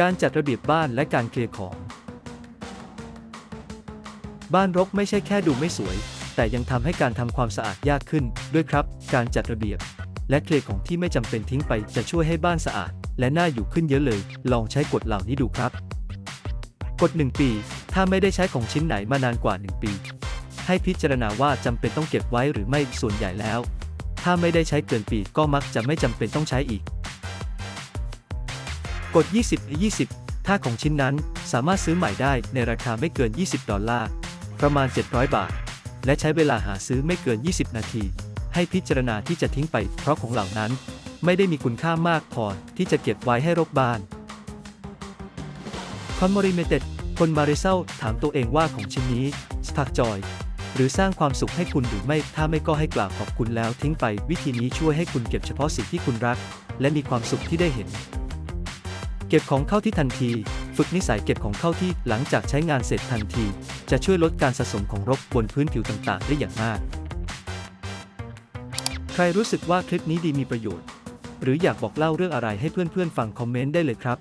การจัดระเบียบบ้านและการเคลียร์ของ บ้านรกไม่ใช่แค่ดูไม่สวย แต่ยังทำให้การทำความสะอาดยากขึ้น ด้วยครับ การจัดระเบียบ และเคลียร์ของที่ไม่จำเป็นทิ้งไปจะช่วยให้บ้านสะอาด และน่าอยู่ขึ้นเยอะเลย ลองใช้กฎเหล่านี้ดูครับ กฎ 1 ปี ถ้าไม่ได้ใช้ของชิ้นไหนมานานกว่า 1 ปี ให้พิจารณาว่าจำเป็นต้องเก็บไว้หรือไม่ส่วนใหญ่แล้ว ถ้าไม่ได้ใช้เกินปีก็มักจะไม่จำเป็นต้องใช้อีก กฎ20 20 ถ้าของชิ้นนั้นสามารถซื้อใหม่ได้ในราคาไม่เกิน 20 ดอลลาร์ ประมาณ 700 บาท และใช้เวลาหาซื้อไม่เกิน 20 นาที ให้พิจารณาที่จะทิ้งไป เพราะของเหล่านั้น ไม่ได้มีคุณค่ามากพอที่จะเก็บไว้ให้รกบ้านคอนมอริเมเต็ดคนมาริเซลถามตัวเองว่าของชิ้นนี้สตักจอย หรือสร้างความสุขให้คุณหรือไม่ ถ้าไม่ก็ให้กล่าวขอบคุณแล้วทิ้งไป วิธีนี้ช่วยให้คุณเก็บเฉพาะสิ่งที่คุณรัก และมีความสุขที่ได้เห็น เก็บของเข้าที่ทันที ฝึกนิสัยเก็บของเข้าที่หลังจากใช้งานเสร็จทันที จะช่วยลดการสะสมของรกบนพื้นผิวต่างๆ ได้อย่างมาก ใครรู้สึกว่าคลิปนี้ดีมีประโยชน์ หรืออยากบอกเล่าเรื่องอะไรให้เพื่อนๆฟังคอมเมนต์ได้เลยครับ